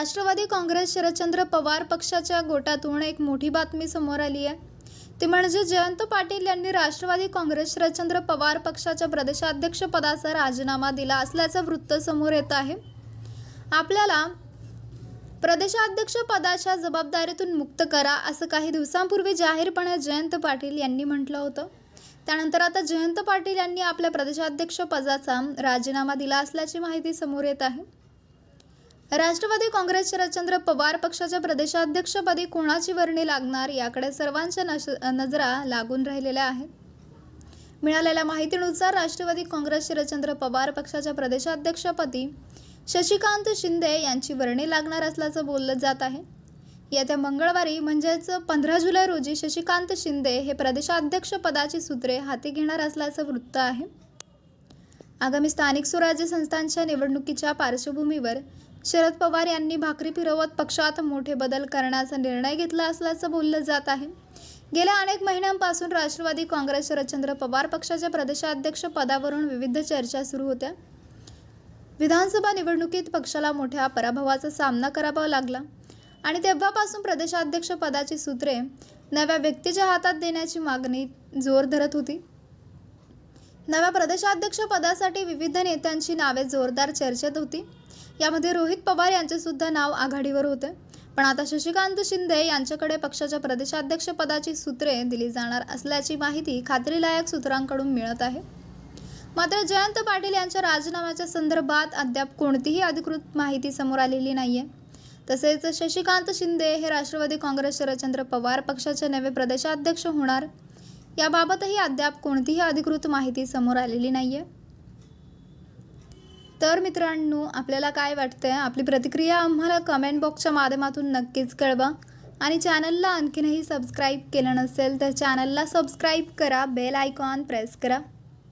राष्ट्रवादी काँग्रेस शरदचंद्र पवार पक्षाच्या गोटातून एक मोठी बातमी समोर आली आहे. ती म्हणजे जयंत पाटील यांनी राष्ट्रवादी काँग्रेस शरदचंद्र पवार पक्षाच्या प्रदेशाध्यक्षपदाचा राजीनामा दिला असल्याचं वृत्त समोर येत आहे. आपल्याला प्रदेशाध्यक्ष पदाच्या जबाबदारीतून मुक्त करा असं काही दिवसांपूर्वी जाहीरपणे जयंत पाटील यांनी म्हटलं होतं. त्यानंतर आता जयंत पाटील यांनी आपल्या प्रदेशाध्यक्ष पदाचा राजीनामा दिला असल्याची माहिती समोर येत आहे. राष्ट्रवादी काँग्रेस शरदचंद्र पवार पक्षाच्या प्रदेशाध्यक्षपदी कोणाची वर्णी लागणार याकडे सर्वांच्या नश नजरा लागून राहिलेल्या आहेत. मिळालेल्या माहितीनुसार राष्ट्रवादी काँग्रेस शरदचंद्र पवार पक्षाच्या प्रदेशाध्यक्षपदी शशिकांत शिंदे यांची वर्णी लागणार असल्याचं बोललं जात आहे. येत्या मंगळवारी म्हणजेच पंधरा जुलै रोजी शशिकांत शिंदे हे प्रदेशाध्यक्षपदाची सूत्रे हाती घेणार असल्याचं वृत्त आहे. आगामी स्थानिक स्वराज्य संस्थांच्या निवडणुकीच्या पार्श्वभूमीवर शरद पवार यांनी भाकरी फिरवत पक्षात मोठे बदल करण्याचा निर्णय घेतला असल्याचं बोललं जात आहे. गेल्या अनेक महिन्यांपासून राष्ट्रवादी काँग्रेस शरदचंद्र पवार पक्षाच्या प्रदेशाध्यक्ष पदावरून विविध चर्चा सुरू होत्या. विधानसभा निवडणुकीत पक्षाला मोठ्या पराभवाचा सामना करावा लागला आणि तेव्हापासून प्रदेशाध्यक्ष पदाची सूत्रे नव्या व्यक्तीच्या हातात देण्याची मागणी जोर धरत होती. नव्या प्रदेशाध्यक्ष पदासाठी विविध नेत्यांची नावे जोरदार चर्चेत होती. यामध्ये रोहित पवार यांचे सुद्धा नाव आघाडीवर होते. पण आता शशिकांत शिंदे यांच्याकडे पक्षाच्या प्रदेशाध्यक्ष पदाची सूत्रे दिली जाणार असल्याची माहिती खात्रीलायक सूत्रांकडून मिळत आहे. मात्र जयंत पाटील यांच्या राजीनाम्याच्या संदर्भात अद्याप कोणतीही अधिकृत माहिती समोर आलेली नाहीये. तसेच शशिकांत शिंदे हे राष्ट्रवादी काँग्रेस शरदचंद्र पवार पक्षाचे नवे प्रदेशाध्यक्ष होणार. याबाबतही अद्याप कोणतीही अधिकृत माहिती समोर आलेली नाही आहे तर मित्रांनो आपल्याला काय वाटतंय? आपली प्रतिक्रिया आम्हाला कमेंट बॉक्सच्या माध्यमातून नक्कीच कळवा. आणि चॅनलला आणखीनही सबस्क्राईब केलं नसेल तर चॅनलला सबस्क्राईब करा बेल आयकॉन प्रेस करा.